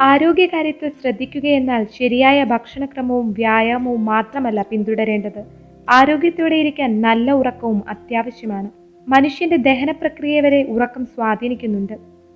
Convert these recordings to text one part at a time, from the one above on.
ആരോഗ്യകാര്യത്തിൽ ശ്രദ്ധിക്കുകയെന്നാൽ ശരിയായ ഭക്ഷണക്രമവും വ്യായാമവും മാത്രമല്ല പിന്തുടരേണ്ടത്. ആരോഗ്യത്തോടെ ഇരിക്കാൻ നല്ല ഉറക്കവും അത്യാവശ്യമാണ്. മനുഷ്യന്റെ ദഹന പ്രക്രിയ വരെ ഉറക്കം സ്വാധീനിക്കുന്നുണ്ട്.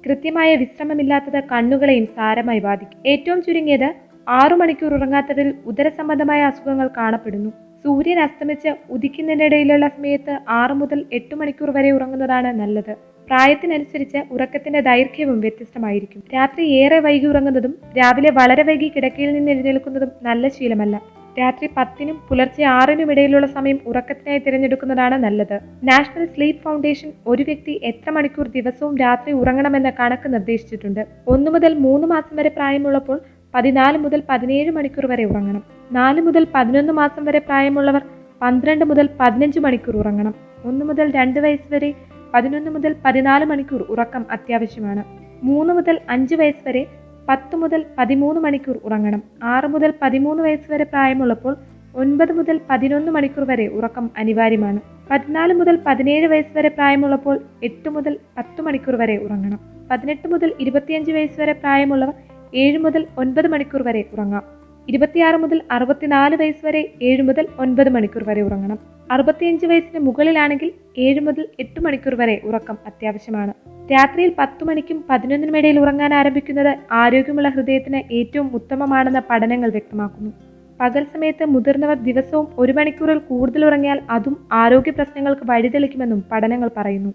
കൃത്യമായ വിശ്രമമില്ലാത്തത് കണ്ണുകളെയും സാരമായി ബാധിക്കും. ഏറ്റവും ചുരുങ്ങിയത് ആറു മണിക്കൂർ ഉറങ്ങാത്തതിൽ ഉദരസംബന്ധമായ അസുഖങ്ങൾ കാണപ്പെടുന്നു. സൂര്യൻ അസ്തമിച്ച് ഉദിക്കുന്നതിനിടയിലുള്ള സമയത്ത് ആറ് മുതൽ എട്ട് മണിക്കൂർ വരെ ഉറങ്ങുന്നതാണ് നല്ലത്. പ്രായത്തിനനുസരിച്ച് ഉറക്കത്തിന്റെ ദൈർഘ്യവും വ്യത്യസ്തമായിരിക്കും. രാത്രി ഏറെ വൈകി ഉറങ്ങുന്നതും രാവിലെ വളരെ വൈകി കിടക്കയിൽ നിന്ന് എഴുന്നേൽക്കുന്നതും നല്ല ശീലമല്ല. രാത്രി പത്തിനും പുലർച്ചെ ആറിനും ഇടയിലുള്ള സമയം ഉറക്കത്തിനായി തിരഞ്ഞെടുക്കുന്നതാണ് നല്ലത്. നാഷണൽ സ്ലീപ്പ് ഫൗണ്ടേഷൻ ഒരു വ്യക്തി എത്ര മണിക്കൂർ ദിവസവും രാത്രി ഉറങ്ങണമെന്ന കണക്ക് നിർദ്ദേശിച്ചിട്ടുണ്ട്. ഒന്നു മുതൽ മൂന്ന് മാസം വരെ പ്രായമുള്ളപ്പോൾ പതിനാല് മുതൽ പതിനേഴ് മണിക്കൂർ വരെ ഉറങ്ങണം. നാല് മുതൽ പതിനൊന്ന് മാസം വരെ പ്രായമുള്ളവർ പന്ത്രണ്ട് മുതൽ പതിനഞ്ച് മണിക്കൂർ ഉറങ്ങണം. ഒന്ന് മുതൽ രണ്ട് വയസ്സ് വരെ പതിനൊന്ന് മുതൽ പതിനാല് മണിക്കൂർ ഉറക്കം അത്യാവശ്യമാണ്. മൂന്ന് മുതൽ അഞ്ച് വയസ്സ് വരെ പത്ത് മുതൽ പതിമൂന്ന് മണിക്കൂർ ഉറങ്ങണം. ആറ് മുതൽ പതിമൂന്ന് വയസ്സ് വരെ പ്രായമുള്ളപ്പോൾ ഒൻപത് മുതൽ പതിനൊന്ന് മണിക്കൂർ വരെ ഉറക്കം അനിവാര്യമാണ്. പതിനാല് മുതൽ പതിനേഴ് വയസ്സ് വരെ പ്രായമുള്ളപ്പോൾ എട്ട് മുതൽ പത്ത് മണിക്കൂർ വരെ ഉറങ്ങണം. പതിനെട്ട് മുതൽ ഇരുപത്തിയഞ്ച് വയസ്സ് വരെ പ്രായമുള്ളവർ ഏഴ് മുതൽ ഒൻപത് മണിക്കൂർ വരെ ഉറങ്ങാം. ഇരുപത്തിയാറ് മുതൽ അറുപത്തിനാല് വയസ്സ് വരെ ഏഴ് മുതൽ ഒൻപത് മണിക്കൂർ വരെ ഉറങ്ങണം. അറുപത്തിയഞ്ച് വയസ്സിന് മുകളിലാണെങ്കിൽ ഏഴ് മുതൽ എട്ട് മണിക്കൂർ വരെ ഉറക്കം അത്യാവശ്യമാണ്. രാത്രിയിൽ പത്തു മണിക്കും പതിനൊന്നിനും ഇടയിൽ ഉറങ്ങാൻ ആരംഭിക്കുന്നത് ആരോഗ്യമുള്ള ഹൃദയത്തിന് ഏറ്റവും ഉത്തമമാണെന്ന പഠനങ്ങൾ വ്യക്തമാക്കുന്നു. പകൽ സമയത്ത് മുതിർന്നവർ ദിവസവും ഒരു മണിക്കൂറിൽ കൂടുതൽ ഉറങ്ങിയാൽ അതും ആരോഗ്യ പ്രശ്നങ്ങൾക്ക് വഴിതെളിക്കുമെന്നും പഠനങ്ങൾ പറയുന്നു.